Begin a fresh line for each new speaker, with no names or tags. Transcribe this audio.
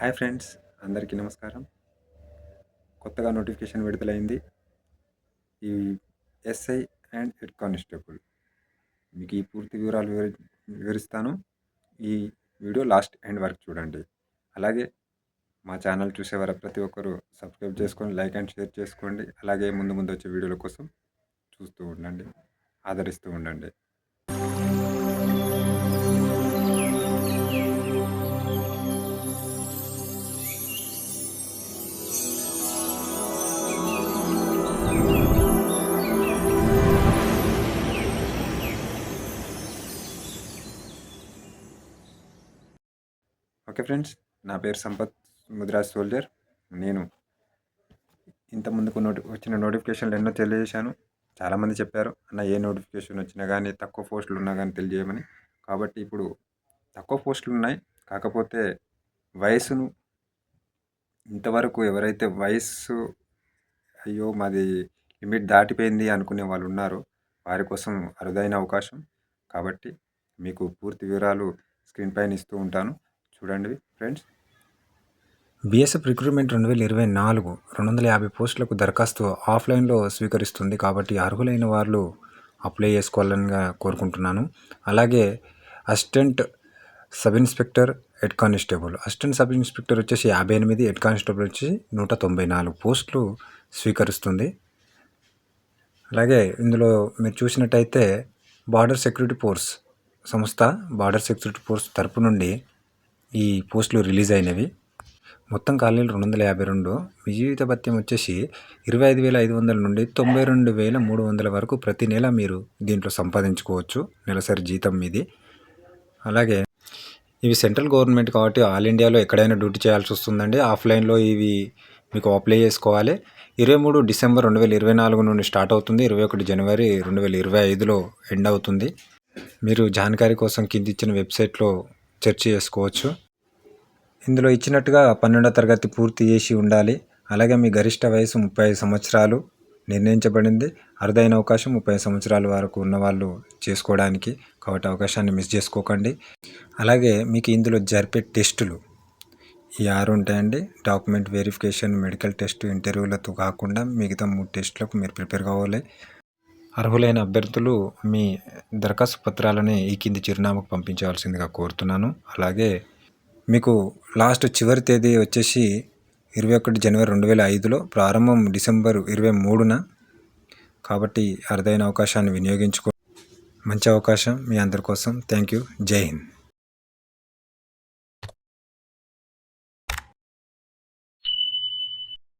Hi friends అందరికీ నమస్కారం. కొత్తగా నోటిఫికేషన్ విడుదలైంది. ఈ ఎస్ఐ అండ్ హెడ్ కానిస్టేబుల్ మీకు ఈ పూర్తి వివరాలు వివరి వివరిస్తాను. ఈ వీడియో లాస్ట్ ఎండ్ వరకు చూడండి. అలాగే మా ఛానల్ చూసేవారు ప్రతి ఒక్కరూ సబ్స్క్రైబ్ చేసుకొని లైక్ అండ్ షేర్ చేసుకోండి. అలాగే ముందు ముందు వచ్చే వీడియోల కోసం చూస్తూ ఉండండి. ఆదరిస్తూ ఉండండి. ఓకే ఫ్రెండ్స్ నా పేరు సంపత్ ముదిరాజ్ సోల్జర్. నేను ఇంతకుముందుకు నోటి వచ్చిన నోటిఫికేషన్లు ఎన్నో తెలియజేశాను. చాలామంది చెప్పారు అన్న ఏ నోటిఫికేషన్ వచ్చినా కానీ తక్కువ పోస్టులు ఉన్నా కానీ తెలియజేయమని. కాబట్టి ఇప్పుడు తక్కువ పోస్టులు ఉన్నాయి. కాకపోతే వయసును ఇంతవరకు ఎవరైతే వయస్సు అయ్యో మాది లిమిట్ దాటిపోయింది అనుకునే వాళ్ళు ఉన్నారో వారి కోసం అరుదైన అవకాశం. కాబట్టి మీకు పూర్తి వివరాలు స్క్రీన్ పైన ఇస్తూ ఉంటాను. చూడండి ఫ్రెండ్స్.
బీఎస్ఎఫ్ రిక్రూట్మెంట్ రెండు వేల ఇరవై నాలుగు రెండు వందల యాభై పోస్టులకు దరఖాస్తు ఆఫ్లైన్లో స్వీకరిస్తుంది కాబట్టి అర్హులైన వాళ్ళు అప్లై చేసుకోవాలని కోరుకుంటున్నాను. అలాగే assistant sub inspector head constable. Assistant sub inspector వచ్చేసి యాభై ఎనిమిది హెడ్ కానిస్టేబుల్ వచ్చి నూట తొంభై నాలుగు పోస్టులు స్వీకరిస్తుంది. అలాగే ఇందులో మీరు చూసినట్టయితే బార్డర్ సెక్యూరిటీ ఫోర్స్ సంస్థ బార్డర్ సెక్యూరిటీ ఫోర్స్ తరపు నుండి ఈ పోస్టులు రిలీజ్ అయినవి. మొత్తం ఖాళీలు రెండు వందల యాభై రెండు. మీ భత్యం వచ్చేసి ఇరవై ఐదు వేల ఐదు వందల నుండి తొంభై రెండు వేల మూడు వందల వరకు ప్రతి నెల మీరు దీంట్లో సంపాదించుకోవచ్చు నెలసరి జీతం మీది. అలాగే ఇవి సెంట్రల్ గవర్నమెంట్ కాబట్టి ఆల్ ఇండియాలో ఎక్కడైనా డ్యూటీ చేయాల్సి వస్తుందండి. ఆఫ్లైన్లో ఇవి మీకు అప్లై చేసుకోవాలి. ఇరవై మూడు డిసెంబర్ రెండు వేల ఇరవై నాలుగు నుండి స్టార్ట్ అవుతుంది. ఇరవై ఒకటి జనవరి రెండు వేల ఇరవై ఐదులో ఎండ్ అవుతుంది. మీరు జానకారీ కోసం కింద ఇచ్చిన వెబ్సైట్లో చర్చ చేసుకోవచ్చు. ఇందులో ఇచ్చినట్టుగా పన్నెండో తరగతి పూర్తి చేసి ఉండాలి. అలాగే మీ గరిష్ట వయసు ముప్పై సంవత్సరాలు. నిర్ణయించబడింది. అరుదైన అవకాశం ముప్పై సంవత్సరాల వరకు ఉన్నవాళ్ళు చేసుకోవడానికి కాబట్టి అవకాశాన్ని మిస్ చేసుకోకండి. అలాగే మీకు ఇందులో జరిపే టెస్టులు. ఈ ఆరు ఉంటాయండి. డాక్యుమెంట్ వెరిఫికేషన్ మెడికల్ టెస్ట్ ఇంటర్వ్యూలతో కాకుండా మిగతా మూడు టెస్టులకు మీరు ప్రిపేర్ కావాలి. అర్హులైన అభ్యర్థులు మీ దరఖాస్తు పత్రాలని ఈ కింది చిరునామాకు పంపించవలసిందిగా కోరుతున్నాను. అలాగే మీకు లాస్ట్ చివరి తేదీ వచ్చేసి ఇరవై ఒకటి జనవరి రెండు వేల ఐదులో ప్రారంభం డిసెంబర్ ఇరవై మూడున. కాబట్టి అరుదైన అవకాశాన్ని వినియోగించుకో మంచి అవకాశం మీ అందరి కోసం. Thank you. జై హింద్.